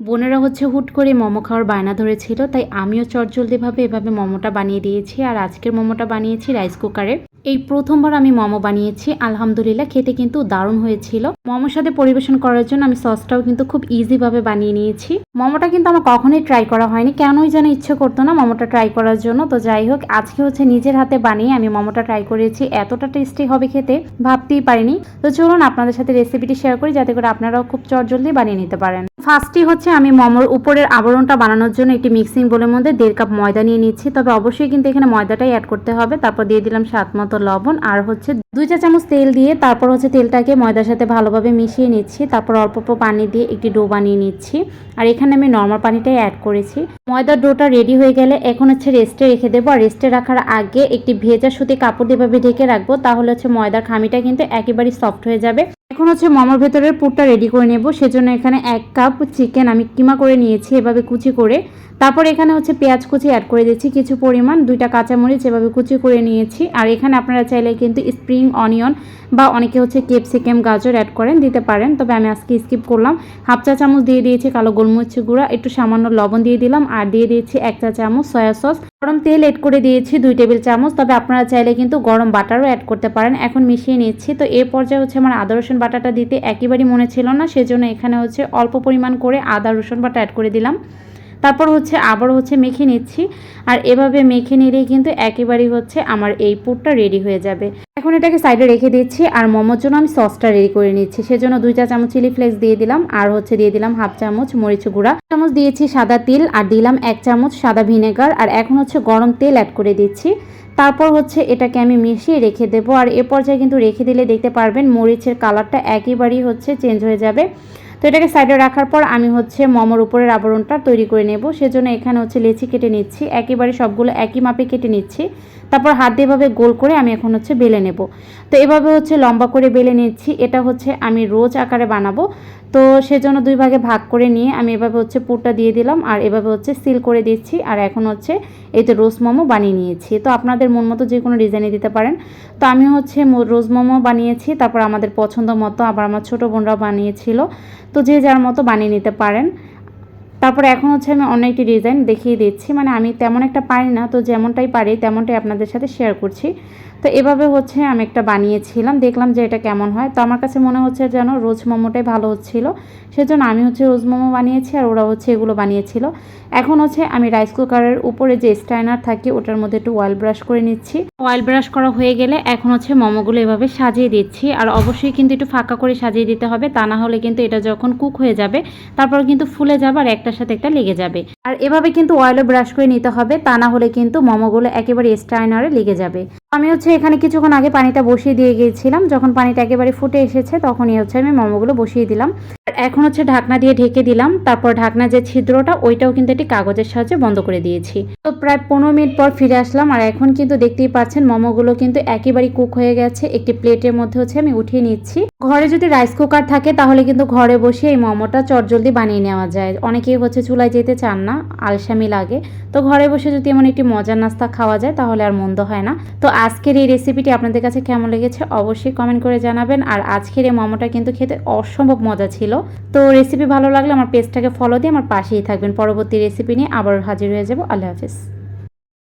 বোনেরা হচ্ছে হুট করে মোমো খাওয়ার বায়না ধরেছিল, তাই আমিও চটজলদিভাবে এভাবে মোমোটা বানিয়ে দিয়েছি আর আজকের মোমোটা বানিয়েছি রাইস কুকারে এই প্রথমবার আমি মোমো বানিয়েছি, আলহামদুলিল্লাহ খেতে কিন্তু দারুণ হয়েছিল। মোমোর সাথে পরিবেশন করার জন্য আমি সসটাও কিন্তু খুব ইজিভাবে বানিয়ে নিয়েছি। মোমোটা কিন্তু আমার কখনোই ট্রাই করা হয়নি, কেনই যেন ইচ্ছে করতো না মোমোটা ট্রাই করার জন্য। তো যাই হোক, আজকে হচ্ছে নিজের হাতে বানিয়ে আমি মোমোটা ট্রাই করেছি, এতটা টেস্টি হবে খেতে ভাবতেই পারিনি। তো চলুন আপনাদের সাথে রেসিপিটি শেয়ার করি, যাতে করে আপনারাও খুব চটজলদি বানিয়ে নিতে পারেন। ফার্স্টই হচ্ছে আমি মোমোর উপরের আবরণটা বানানোর জন্য একটি মিক্সিং বোলের মধ্যে দেড় কাপ ময়দা নিয়ে নিচ্ছি। তবে অবশ্যই কিন্তু এখানে ময়দাটাই অ্যাড করতে হবে। তারপর দিয়ে দিলাম স্বাদ মতো লবণ আর হচ্ছে দুই চা চামচ তেল দিয়ে তারপর হচ্ছে তেলটাকে ময়দার সাথে ভালোভাবে মিশিয়ে নিচ্ছি। তারপর অল্প অল্প পানি দিয়ে একটি ডো বানিয়ে নিচ্ছি। আর এখানে আমি নর্মাল পানিটাই অ্যাড করেছি। ময়দার ডোটা রেডি হয়ে গেলে এখন হচ্ছে রেস্টে রেখে দেবো। আর রেস্টে রাখার আগে একটি ভেজা সুতি কাপড় দিয়ে ঢেকে রাখব, তাহলে হচ্ছে ময়দার খামিটা কিন্তু একেবারেই সফট হয়ে যাবে। এখন হচ্ছে মোমোর ভেতরের পুরটা রেডি করে নেব। সেজন্য এখানে এক কাপ চিকেন আমি কিমা করে নিয়েছি এভাবে কুচি করে। তারপর এখানে হচ্ছে পেঁয়াজ কুচি অ্যাড করে দিচ্ছি, কিছু পরিমাণ, দুইটা কাঁচামরিচ এভাবে কুচি করে নিয়েছি। আর এখানে আপনারা চাইলে কিন্তু স্প্রিং অনিয়ন বা অনেকে হচ্ছে ক্যাপসিকাম গাজর অ্যাড করেন, দিতে পারেন। তবে আমি আজকে স্কিপ করলাম। হাফ চা চামচ দিয়ে দিয়েছি কালো গোলমরিচ গুঁড়া, একটু সামান্য লবণ দিয়ে দিলাম। আর দিয়ে দিয়েছি এক চা চামচ সয়া সস গরম তেল এড করে দিয়েছি দুই টেবিল চামচ। তবে আপনারা চাইলে কিন্তু গরম বাটারও অ্যাড করতে পারেন। এখন মিশিয়ে নিচ্ছি। তো এ পর্যায়ে হচ্ছে আমার আদা, রসুন বাটাটা দিতে একেবারেই মনে ছিল না। সেজন্য এখানে হচ্ছে অল্প পরিমাণ করে আদা, রসুন বাটা অ্যাড করে দিলাম। তারপর হচ্ছে আবার হচ্ছে মেখে নিচ্ছি। আর এভাবে মেখে নিলেই কিন্তু একেবারেই হচ্ছে আমার এই পুরটা রেডি হয়ে যাবে। এখন এটাকে সাইডে রেখে দিচ্ছি আর মোমোর জন্য আমি সসটা রেডি করে নিচ্ছি। সেজন্য দুই চা চামচ চিলি ফ্লেক্স দিয়ে দিলাম আর হচ্ছে দিয়ে দিলাম হাফ চামচ মরিচ গুঁড়া। চামচ দিয়েছি সাদা তিল আর দিলাম এক চামচ সাদা ভিনেগার আর এখন হচ্ছে গরম তেল অ্যাড করে দিচ্ছি। তারপর হচ্ছে এটাকে আমি মিশিয়ে রেখে দেবো। আর এ পর্যায়ে কিন্তু রেখে দিলে দেখতে পারবেন মরিচের কালারটা একেবারেই হচ্ছে চেঞ্জ হয়ে যাবে। তো এটাকে সাইডে রাখার পর আমি হচ্ছে মোমোর উপরের আবরণটা তৈরি করে নেব। সেজন্য এখানে হচ্ছে লেচি কেটে নিচ্ছি। একেবারে সবগুলো একই মাপে কেটে নিচ্ছি। তারপর হাত দিয়ে এভাবে গোল করে আমি এখন হচ্ছে বেলে নেব। তো এভাবে হচ্ছে লম্বা করে বেলে নিচ্ছি। এটা হচ্ছে আমি রোজ আকারে বানাবো। তো সেজন্য দুই ভাগে ভাগ করে নিয়ে আমি এভাবে হচ্ছে পুরটা দিয়ে দিলাম, আর এভাবে হচ্ছে সিল করে দিচ্ছি, আর এখন হচ্ছে এই তো রোজ মোমো বানিয়ে নিয়েছি। তো আপনাদের মন মতো যে কোনো ডিজাইনে দিতে পারেন। তো আমি হচ্ছে রোজ মোমো বানিয়েছি, তারপর আমাদের পছন্দ মতো আবার আমার ছোটো বোনরাও বানিয়েছিল। তো যে যার মতো বানিয়ে নিতে পারেন। তারপরে এখন হচ্ছে আমি অন্য একটি ডিজাইন দেখিয়ে দিচ্ছি। মানে আমি তেমন একটা পারি না, তো যেমনটাই পারি তেমনটাই আপনাদের সাথে শেয়ার করছি। তো এভাবে হচ্ছে আমি একটা বানিয়েছিলাম, দেখলাম যে এটা কেমন হয়। তো আমার কাছে মনে হচ্ছে যেন রোজ মোমোটাই ভালো হচ্ছিল। সেজন্য আমি হচ্ছে রোজ মোমো বানিয়েছি আর ওরা হচ্ছে এগুলো বানিয়েছিল। এখন হচ্ছে আমি রাইস কুকারের উপরে যে স্টাইনার থাকে, ওটার মধ্যে একটু অয়েল ব্রাশ করে নিচ্ছি। অয়েল ব্রাশ করা হয়ে গেলে এখন হচ্ছে মোমোগুলো এভাবে সাজিয়ে দিচ্ছি। আর অবশ্যই কিন্তু একটু ফাঁকা করে সাজিয়ে দিতে হবে, তা না হলে কিন্তু এটা যখন কুক হয়ে যাবে, তারপর কিন্তু ফুলে যাবে আর একটার সাথে একটা লেগে যাবে। আর এভাবে কিন্তু অয়েলও ব্রাশ করে নিতে হবে, তা না হলে কিন্তু মোমোগুলো একেবারে স্টাইনারে লেগে যাবে। আমি হচ্ছে এখানে কিছুক্ষণ আগে পানিটা বসিয়ে দিয়ে গিয়েছিলাম। যখন পানিটা একেবারে ফুটে এসেছে, তখনই হচ্ছে আমি মোমোগুলো বসিয়ে দিলাম। এখন হচ্ছে ঢাকনা দিয়ে ঢেকে দিলাম। তারপর ঢাকনা যে ছিদ্রটা, ওইটাও কিন্তু একটি কাগজের সাহায্যে বন্ধ করে দিয়েছি। তো প্রায় পনেরো মিনিট পর ফিরে আসলাম আর এখন কিন্তু দেখতেই পাচ্ছেন মোমোগুলো কিন্তু একেবারেই কুক হয়ে গেছে। একটি প্লেটের মধ্যে হচ্ছে আমি উঠিয়ে নিচ্ছি। ঘরে যদি রাইস কুকার থাকে, তাহলে কিন্তু ঘরে বসে এই মোমোটা চটজলদি বানিয়ে নেওয়া যায়। অনেকেই হচ্ছে চুলায় যেতে চান না, আলসামি লাগে। তো ঘরে বসে যদি এমন একটি মজার নাস্তা খাওয়া যায়, তাহলে আর মন্দ হয় না। তো আজকের এই রেসিপিটি আপনাদের কাছে কেমন লেগেছে, অবশ্যই কমেন্ট করে জানাবেন। আর আজকের এই মোমোটা কিন্তু খেতে অসম্ভব মজা ছিল। তো রেসিপি ভালো লাগলে আমার পেজটাকে ফলো দিয়ে আমার পাশেই থাকবেন। পরবর্তী রেসিপি নিয়ে আবার হাজির হয়ে যাব। আল্লাহ হাফিজ।